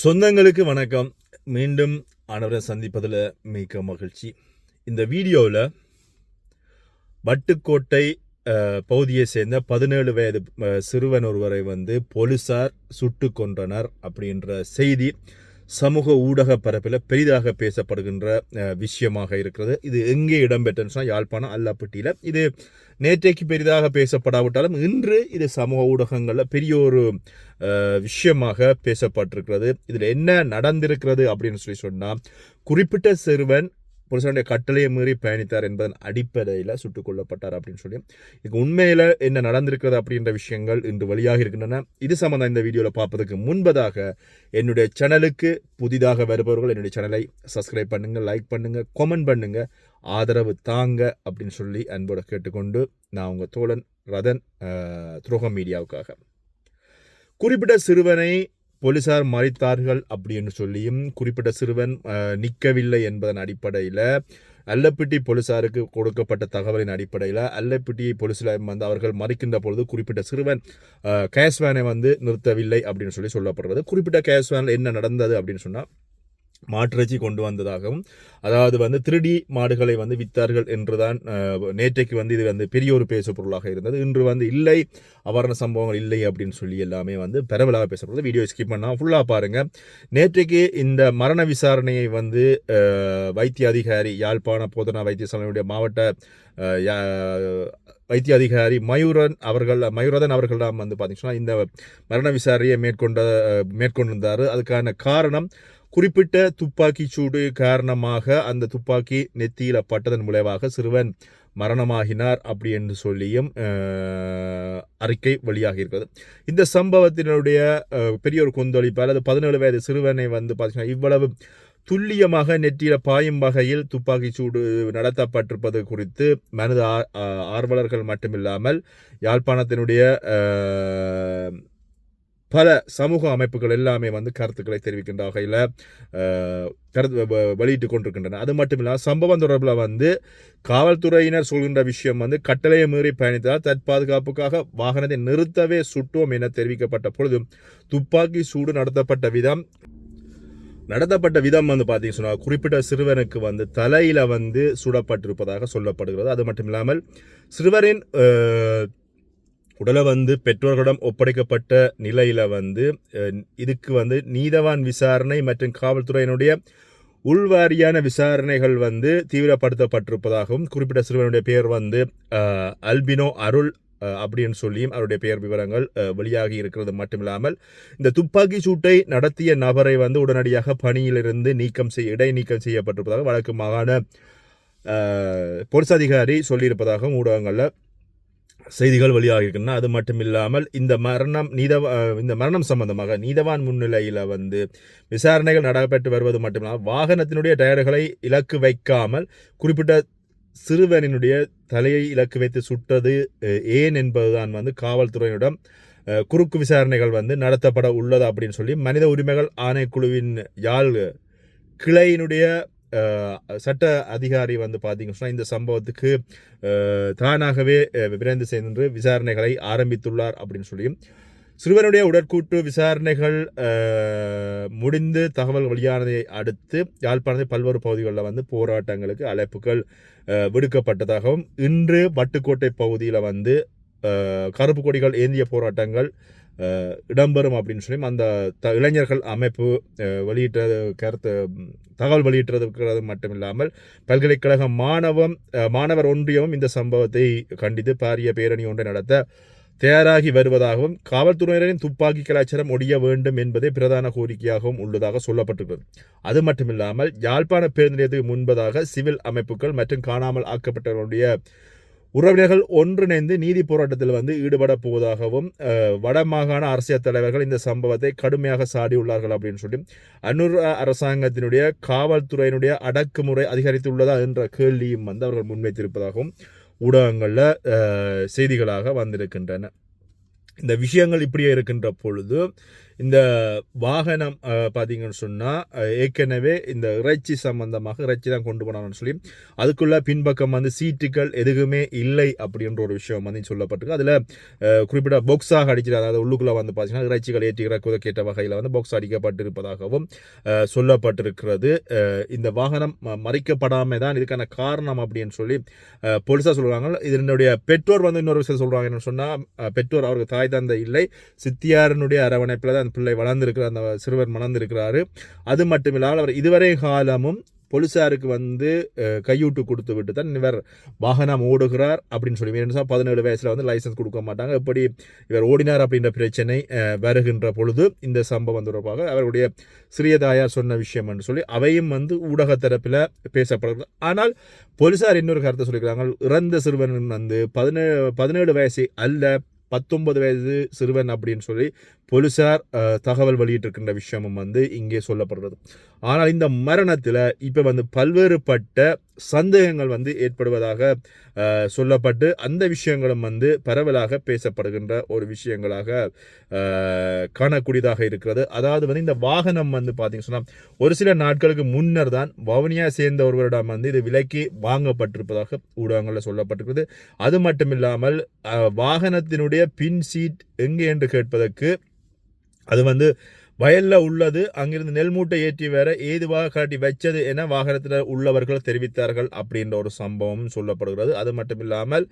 சொந்தங்களுக்கு வணக்கம். மீண்டும் அனைவரை சந்திப்பதில் மிக்க மகிழ்ச்சி. இந்த வீடியோவில் வட்டுக்கோட்டை பகுதியை சேர்ந்த பதினேழு வயது சிறுவன் ஒருவரை வந்து போலீஸார் சுட்டு கொன்றனர் அப்படின்ற செய்தி சமூக ஊடக பரப்பில் பெரிதாக பேசப்படுகின்ற விஷயமாக இருக்கிறது. இது எங்கே இடம்பெற்றுன்னு சொன்னால் யாழ்ப்பாணம் அல்லாப்பட்டியில். இது நேற்றைக்கு பெரிதாக பேசப்படாவிட்டாலும் இன்று இது சமூக ஊடகங்களில் பெரிய ஒரு விஷயமாக பேசப்பட்டிருக்கிறது. இதில் என்ன நடந்திருக்கிறது அப்படின்னு சொல்லி சொன்னால் குறிப்பிட்ட சிறுவன் புருஷனுடைய கட்டளையை மீறி பயணித்தார் என்பதன் அடிப்படையில் சுட்டுக் கொல்லப்பட்டார் அப்படின்னு சொல்லி. இதுக்கு உண்மையில் என்ன நடந்திருக்கிறது அப்படின்ற விஷயங்கள் இன்று வழியாக இருக்கின்றன. இது சம்மந்தம் இந்த வீடியோவில் பார்ப்பதற்கு முன்பதாக என்னுடைய சேனலுக்கு புதிதாக வருபவர்கள் என்னுடைய சேனலை சப்ஸ்கிரைப் பண்ணுங்கள் லைக் பண்ணுங்கள் கமெண்ட் பண்ணுங்கள் ஆதரவு தாங்க அப்படின்னு சொல்லி அன்போட கேட்டுக்கொண்டு நான் உங்கள் தோழன் ரதன் துரோகம் மீடியாவுக்காக. குறிப்பிட்ட சிறுவனை போலீசார் மறைத்தார்கள் அப்படின்னு சொல்லியும் குறிப்பிட்ட சிறுவன் நிற்கவில்லை என்பதன் அடிப்படையில் அல்லப்பிட்டி போலீசாருக்கு கொடுக்கப்பட்ட தகவலின் அடிப்படையில் அல்லப்பிட்டி போலீஸில் வந்து அவர்கள் மறைக்கின்ற பொழுது குறிப்பிட்ட சிறுவன் கேஷ்வேனை வந்து நிறுத்தவில்லை அப்படின்னு சொல்லி சொல்லப்படுறது. குறிப்பிட்ட கேஸ் வேனில் என்ன நடந்தது அப்படின்னு சொன்னால் மாற்றிறைச்சி கொண்டு வந்ததாகவும் அதாவது வந்து திருடி மாடுகளை வந்து வித்தார்கள் என்றுதான் நேற்றைக்கு வந்து இது வந்து பெரிய ஒரு பேசு பொருளாக இருந்தது. இன்று வந்து இல்லை அவரண சம்பவங்கள் இல்லை அப்படின்னு சொல்லி எல்லாமே வந்து பரவலாக பேசப்படுது. வீடியோ ஸ்கிப் பண்ணால் ஃபுல்லாக பாருங்கள் நேற்றைக்கு இந்த மரண விசாரணையை வந்து வைத்திய அதிகாரி யாழ்ப்பாண போதனா வைத்தியசாலையுடைய மாவட்ட யா- வைத்திய அதிகாரி மயூரன் அவர்கள் மயூரதன் அவர்களிடம் வந்து பார்த்தீங்கன்னா இந்த மரண விசாரணையை மேற்கொண்ட மேற்கொண்டிருந்தார். அதுக்கான காரணம் குறிப்பிட்ட துப்பாக்கி சூடு காரணமாக அந்த துப்பாக்கி நெத்தியில் பட்டதன் விளைவாக சிறுவன் மரணமாகினார் அப்படி என்று சொல்லியும் அறிக்கை வெளியாக இருக்கிறது. இந்த சம்பவத்தினுடைய பெரிய ஒரு கொந்தளிப்பு அல்லது பதினேழு வயது சிறுவனை வந்து பார்த்தீங்கன்னா இவ்வளவு துல்லியமாக நெற்றியில பாயும் வகையில் துப்பாக்கி சூடு நடத்தப்பட்டிருப்பது குறித்து மனித ஆ- ஆர்வலர்கள் மட்டுமில்லாமல் யாழ்ப்பாணத்தினுடைய பல சமூக அமைப்புகள் எல்லாமே வந்து கருத்துக்களை தெரிவிக்கின்ற வகையில் கருத்து வ- வெளியிட்டு கொண்டிருக்கின்றன. அது மட்டும் இல்லாமல் சம்பவம் தொடர்பில் வந்து காவல்துறையினர் சொல்கின்ற விஷயம் வந்து கட்டளையை மீறி பயணித்தால் தற்பாதுகாப்புக்காக வாகனத்தை நிறுத்தவே சுட்டோம் என தெரிவிக்கப்பட்ட பொழுது துப்பாக்கி சூடு நடத்தப்பட்ட விதம் நடத்தப்பட்ட விதம் வந்து பார்த்தீங்கன்னு சொன்னால் குறிப்பிட்ட சிறுவனுக்கு வந்து தலையில் வந்து சுடப்பட்டிருப்பதாக சொல்லப்படுகிறது. அது மட்டும் இல்லாமல் சிறுவரின் உடலை வந்து பெற்றோர்களிடம் ஒப்படைக்கப்பட்ட நிலையில் வந்து இதுக்கு வந்து நீதவான் விசாரணை மற்றும் காவல்துறையினுடைய உள்வாரியான விசாரணைகள் வந்து தீவிரப்படுத்தப்பட்டிருப்பதாகவும் குறிப்பிட்ட சிறுவனுடைய பெயர் வந்து அல்பினோ அருள் அப்படின்னு சொல்லியும் அவருடைய பெயர் விவரங்கள் வெளியாகி இருக்கிறது மட்டுமில்லாமல் இந்த துப்பாக்கி சூட்டை நடத்திய நபரை வந்து உடனடியாக பணியிலிருந்து நீக்கம் செய்ய இடைநீக்கம் செய்யப்பட்டிருப்பதாக வழக்கு மாகாண பொலிஸ் அதிகாரி சொல்லியிருப்பதாகவும் ஊடகங்களில் செய்திகள் வெளியாகிருக்குன்னா அது மட்டும் இல்லாமல் இந்த மரணம் நீதவா இந்த மரணம் சம்பந்தமாக நீதவான் முன்னிலையில் வந்து விசாரணைகள் நடைபெற்று வருவது மட்டுமில்லாமல் வாகனத்தினுடைய டயர்களை இலக்கு வைக்காமல் குறிப்பிட்ட சிறுவனினுடைய தலையை இலக்கு வைத்து சுட்டது ஏன் என்பதுதான் வந்து காவல்துறையிடம் குறுக்கு விசாரணைகள் வந்து நடத்தப்பட உள்ளது அப்படின்னு சொல்லி மனித உரிமைகள் ஆணைக்குழுவின் யாழ் கிளையினுடைய சட்ட அதிகாரி வந்து பார்த்தீங்கன்னா சொன்னால் இந்த சம்பவத்துக்கு தானாகவே விரைந்து சென்று விசாரணைகளை ஆரம்பித்துள்ளார் அப்படின்னு சொல்லியும் சிறுவனுடைய உடற்கூட்டு விசாரணைகள் முடிந்து தகவல் வெளியானதை அடுத்து யாழ்ப்பாணத்தில் பல்வேறு பகுதிகளில் வந்து போராட்டங்களுக்கு அழைப்புகள் விடுக்கப்பட்டதாகவும் இன்று வட்டுக்கோட்டை பகுதியில் வந்து கருப்பு கொடிகள் ஏந்திய போராட்டங்கள் இடம்பெறும் அப்படின்னு சொல்லி அந்த த இளைஞர்கள் அமைப்பு வெளியிட்ட கருத்து தகவல் வெளியிட்டிருக்கிறது மட்டும் இல்லாமல் பல்கலைக்கழக மாணவம் மாணவர் ஒன்றியமும் இந்த சம்பவத்தை கண்டித்து பாரிய பேரணி ஒன்றை நடத்த தயாராகி வருவதாகவும் காவல்துறையினரின் துப்பாக்கி கலாச்சாரம் ஒடிய வேண்டும் என்பதே பிரதான கோரிக்கையாகவும் உள்ளதாக சொல்லப்பட்டுள்ளது அது மட்டுமில்லாமல் யாழ்ப்பாண பேருந்து நிலையத்துக்கு முன்பதாக சிவில் அமைப்புகள் மற்றும் காணாமல் ஆக்கப்பட்டவர்களுடைய உறவினர்கள் ஒன்றிணைந்து நீதி போராட்டத்தில் வந்து ஈடுபட போவதாகவும் வடமாகாண அரசியல் தலைவர்கள் இந்த சம்பவத்தை கடுமையாக சாடியுள்ளார்கள் அப்படின்னு சொல்லி அன்னூர் அரசாங்கத்தினுடைய காவல்துறையினுடைய அடக்குமுறை அதிகரித்துள்ளதா என்ற கேள்வியும் வந்து அவர்கள் முன்வைத்திருப்பதாகவும் ஊடகங்களில் செய்திகளாக வந்திருக்கின்றன. இந்த விஷயங்கள் இப்படியே இருக்கின்ற பொழுது இந்த வாகனம் பார்த்தீங்கன்னு சொன்னால் ஏற்கனவே இந்த இறைச்சி சம்பந்தமாக இறைச்சி தான் கொண்டு போனாங்கன்னு சொல்லி அதுக்குள்ள பின்பக்கம் வந்து சீட்டுகள் எதுவுமே இல்லை அப்படின்ற ஒரு விஷயம் வந்து சொல்லப்பட்டிருக்கு. அதில் குறிப்பிட்ட பொக்ஸாக அடிச்சிட்டு அதாவது உள்ளுக்குள்ளே வந்து பார்த்தீங்கன்னா இறைச்சிகள் ஏற்றி இறக்குவதை கேட்ட வகையில் வந்து பொக்ஸ் அடிக்கப்பட்டிருப்பதாகவும் சொல்லப்பட்டிருக்கிறது. இந்த வாகனம் ம- மறைக்கப்படாமல் தான் இதுக்கான காரணம் அப்படின்னு சொல்லி போலீஸாக சொல்கிறாங்க இதனுடைய பெற்றோர் வந்து இன்னொரு விஷயம் சொல்கிறாங்க என்ன சொன்னால் பெற்றோர் அவருக்கு தாய் தந்தை இல்லை. சித்தியாரனுடைய அரவணைப்பில் தான் அந்த பிள்ளை வளர்ந்துருக்கிறார் அந்த சிறுவர் மணந்திருக்கிறாரு. அது மட்டும் இல்லாமல் அவர் இதுவரை காலமும் போலீஸாருக்கு வந்து கையூட்டு கொடுத்து விட்டு தான் இவர் வாகனம் ஓடுகிறார் அப்படின்னு சொல்லி. என்ன பதினேழு வயசில் வந்து லைசன்ஸ் கொடுக்க மாட்டாங்க. எப்படி இவர் ஓடினார் அப்படின்ற பிரச்சனை வருகின்ற பொழுது இந்த சம்பவம் தொடர்பாக அவருடைய சிறிய தாயார் சொன்ன விஷயம் என்று சொல்லி அவையும் வந்து ஊடக தரப்பில் பேசப்படுகிறது. ஆனால் போலீஸார் இன்னொரு கருத்தை சொல்லிக்கிறாங்க இறந்த சிறுவன் வந்து பதினேழு பதினேழு வயசு அல்ல. பத்தொன்பது வயது சிறுவன் அப்படின்னு சொல்லி போலீஸார் தகவல் வெளியிட்டிருக்கின்ற விஷயமும் வந்து இங்கே சொல்லப்படுறது ஆனால் இந்த மரணத்தில் இப்போ வந்து பல்வேறுபட்ட சந்தேகங்கள் வந்து ஏற்படுவதாக சொல்லப்பட்டு அந்த விஷயங்களும் வந்து பரவலாக பேசப்படுகின்ற ஒரு விஷயங்களாக காணக்கூடியதாக இருக்கிறது. அதாவது வந்து இந்த வாகனம் வந்து பார்த்தீங்கன்னு சொன்னால் ஒரு சில நாட்களுக்கு முன்னர் தான் வவுனியா சேர்ந்த ஒருவரிடம் வந்து இது விலைக்கு வாங்கப்பட்டிருப்பதாக ஊடகங்களில் சொல்லப்பட்டிருக்கிறது. அது மட்டும் இல்லாமல் வாகனத்தினுடைய உங்களுடைய பின் சீட் எங்கே என்று கேட்பதற்கு அது வந்து வயல்ல உள்ளது. அங்கிருந்து நெல் மூட்டை ஏற்றி வேற ஏதுவாக காட்டி வச்சது என வாகனத்தில் உள்ளவர்கள் தெரிவித்தார்கள் அப்படின்ற ஒரு சம்பவம் சொல்லப்படுகிறது. அது மட்டும் இல்லாமல்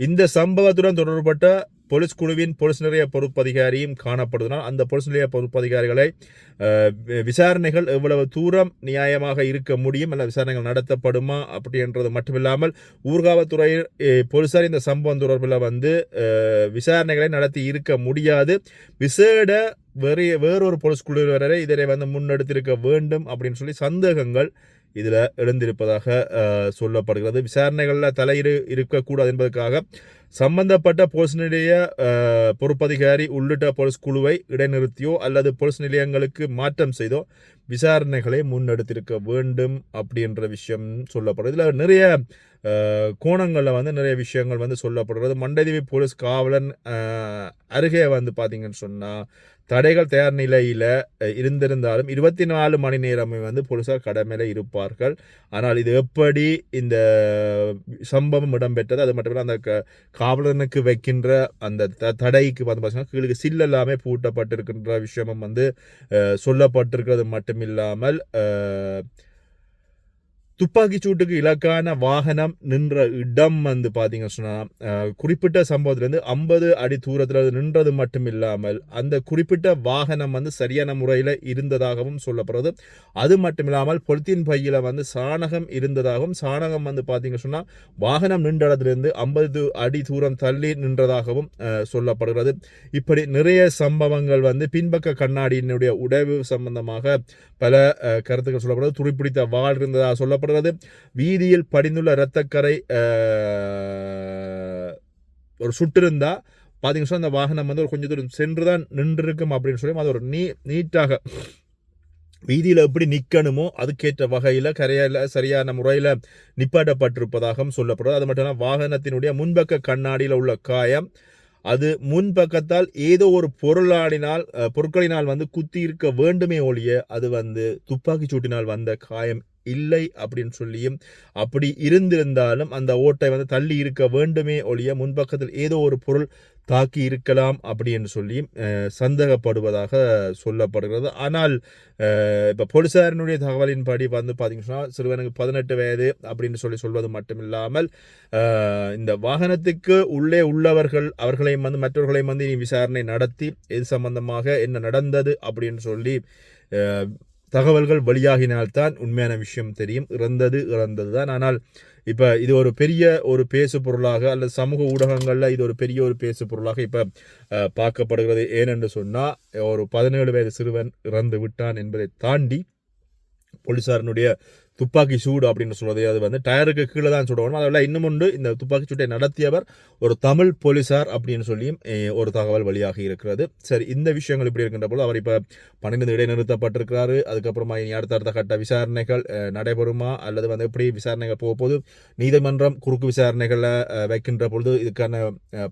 இந்த சம்பவத்துடன் தொடர்பட்ட போலீஸ் குழுவின் போலீஸ் நிலைய பொறுப்பதிகாரியும் காணப்படுவதனால் அந்த போலீஸ் நிலைய பொறுப்பு அதிகாரிகளை விசாரணைகள் எவ்வளவு தூரம் நியாயமாக இருக்க முடியும் அல்ல விசாரணைகள் நடத்தப்படுமா அப்படின்றது மட்டுமில்லாமல் ஊர்காவத்துறையில் போலீசார் இந்த சம்பவம் தொடர்பில் வந்து விசாரணைகளை நடத்தி இருக்க முடியாது. விசேட வேறு வேறொரு போலீஸ் குழுவினரை இதனை வந்து முன்னெடுத்திருக்க வேண்டும் அப்படின்னு சொல்லி சந்தேகங்கள் இதில் எழுந்திருப்பதாக சொல்லப்படுகிறது. விசாரணைகளில் தலையீடு இருக்கக்கூடாது என்பதற்காக சம்பந்தப்பட்ட போலீஸ் நிலைய பொறுப்பதிகாரி உள்ளிட்ட போலீஸ் குழுவை இடைநிறுத்தியோ அல்லது போலீஸ் நிலையங்களுக்கு மாற்றம் செய்தோ விசாரணைகளை முன்னெடுத்திருக்க வேண்டும் அப்படின்ற விஷயம் சொல்லப்படுறது இதில் நிறைய கோணங்களில் வந்து நிறைய விஷயங்கள் வந்து சொல்லப்படுறது மண்டதேவி போலீஸ் காவலன் அருகே வந்து பார்த்தீங்கன்னு சொன்னால் தடைகள் தயார் நிலையில் இருந்திருந்தாலும் இருபத்தி நாலு மணி நேரமே வந்து போலீஸார் கடமையில் இருப்பார்கள். ஆனால் இது எப்படி இந்த சம்பவம் இடம்பெற்றது? அது மட்டும் அந்த க- காவலனுக்கு வைக்கின்ற அந்த த- தடைக்கு வந்து பார்த்தீங்கன்னா கீழுக்கு சில் எல்லாமே பூட்டப்பட்டிருக்கின்ற விஷயமும் வந்து சொல்லப்பட்டிருக்கிறது மட்டும் இல்லாமல் துப்பாக்கிச் சூட்டுக்கு இலக்கான வாகனம் நின்ற இடம் வந்து பார்த்தீங்க சொன்னால் குறிப்பிட்ட சம்பவத்திலேருந்து ஐம்பது அடி தூரத்தில் நின்றது மட்டும் இல்லாமல் அந்த குறிப்பிட்ட வாகனம் வந்து சரியான முறையில் இருந்ததாகவும் சொல்லப்படுறது. அது மட்டும் இல்லாமல் பொலித்தீன் பையில் வந்து சாணகம் இருந்ததாகவும் சாணகம் வந்து பார்த்தீங்க சொன்னால் வாகனம் நின்ற இடத்துலேருந்து ஐம்பது அடி தூரம் தள்ளி நின்றதாகவும் சொல்லப்படுகிறது. இப்படி நிறைய சம்பவங்கள் வந்து பின்பக்க கண்ணாடியினுடைய உடைவு சம்பந்தமாக பல கருத்துக்கள் சொல்லப்படுறது துருப்பிடித்த வாழ் இருந்ததாக சொல்லப்படுறது வீதியில் படிந்துள்ள இரத்தக்கரை ஒரு சுட்டிருந்தா பார்த்தீங்கன்னா சொன்னா அந்த வாகனம் வந்து ஒரு கொஞ்சம் தூரம் சென்று தான் நின்றிருக்கும் அப்படின்னு சொல்லி அது ஒரு நீ நீட்டாக வீதியில் எப்படி நிற்கணுமோ அதுக்கேற்ற வகையில் கரையில் சரியான முறையில் நிப்பாட்டப்பட்டிருப்பதாகவும் சொல்லப்படுறது அது மட்டும் இல்லாமல் வாகனத்தினுடைய முன்பக்க கண்ணாடியில் உள்ள காயம் அது முன்பக்கத்தால் ஏதோ ஒரு பொருளாடினால் பொருட்களினால் வந்து குத்தி இருக்க வேண்டுமே ஒழிய அது வந்து துப்பாக்கி சூட்டினால் வந்த காயம் இல்லை அப்படின்னு சொல்லியும் அப்படி இருந்திருந்தாலும் அந்த ஓட்டை வந்து தள்ளி இருக்க வேண்டுமே ஒழிய முன்பக்கத்தில் ஏதோ ஒரு பொருள் தாக்கி இருக்கலாம் அப்படின்னு சொல்லியும் சந்தேகப்படுவதாக சொல்லப்படுகிறது. ஆனால் இப்போ போலீசாரினுடைய தகவலின்படி வந்து பார்த்தீங்கன்னா சிறுவனுக்கு பதினெட்டு வயது அப்படின்னு சொல்லி சொல்வது மட்டுமில்லாமல் இந்த வாகனத்துக்கு உள்ளே உள்ளவர்கள் அவர்களையும் வந்து மற்றவர்களையும் வந்து இனி விசாரணை நடத்தி இது சம்பந்தமாக என்ன நடந்தது அப்படின்னு சொல்லி தகவல்கள் வெளியாகினால்தான் உண்மையான விஷயம் தெரியும். இறந்தது இறந்தது தான் ஆனால் இப்போ இது ஒரு பெரிய ஒரு பேசு பொருளாக அல்லது சமூக ஊடகங்களில் இது ஒரு பெரிய ஒரு பேசு பொருளாக இப்போ பார்க்கப்படுகிறது. ஏனென்று சொன்னால் ஒரு பதினேழு வயது சிறுவன் இறந்து விட்டான் என்பதை தாண்டி போலீசாரினுடைய துப்பாக்கி சூடு அப்படின்னு சொல்வது அது வந்து டயருக்கு கீழே தான் சுடணும். அதில் இன்னும் உண்டு. இந்த துப்பாக்கி சூட்டை நடத்தியவர் ஒரு தமிழ் போலீசார் அப்படின்னு சொல்லியும் ஒரு தகவல் வழியாக இருக்கிறது. சரி இந்த விஷயங்கள் இப்படி இருக்கின்ற போது அவர் இப்போ பணிந்து இடைநிறுத்தப்பட்டிருக்கிறாரு. அதுக்கப்புறமா இனி அடுத்தடுத்த கட்ட விசாரணைகள் நடைபெறுமா? அல்லது வந்து எப்படி விசாரணைகள் போக போது நீதிமன்றம் குறுக்கு விசாரணைகளை வைக்கின்ற பொழுது இதுக்கான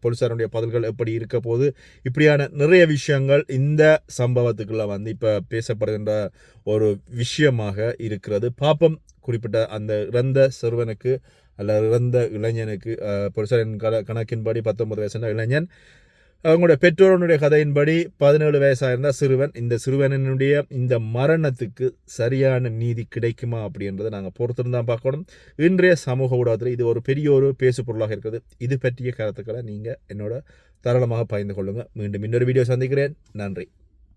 போலீஸாருடைய பதில்கள் எப்படி இருக்க போது இப்படியான நிறைய விஷயங்கள் இந்த சம்பவத்துக்குள்ள வந்து இப்போ பேசப்படுகின்ற ஒரு விஷயமாக இருக்கிறது. பாப்பம் குறிப்பிட்ட அந்த இறந்த சிறுவனுக்கு அல்ல இறந்த இளைஞனுக்கு புருஷனின் கண கணக்கின்படி பத்தொன்பது வயசுன இளைஞன் அவங்களுடைய பெற்றோருடைய கதையின்படி பதினேழு வயசாக இருந்தால் சிறுவன் இந்த சிறுவனினுடைய இந்த மரணத்துக்கு சரியான நீதி கிடைக்குமா அப்படின்றத நாங்கள் பொறுத்திருந்தான் பார்க்கணும். இன்றைய சமூக ஊடகத்தில் இது ஒரு பெரிய ஒரு பேசு பொருளாக இருக்கிறது இது பற்றிய கருத்துக்களை நீங்கள் என்னோட தாராளமாக பகிர்ந்து கொள்ளுங்கள் மீண்டும் இன்னொரு வீடியோ சந்திக்கிறேன். நன்றி.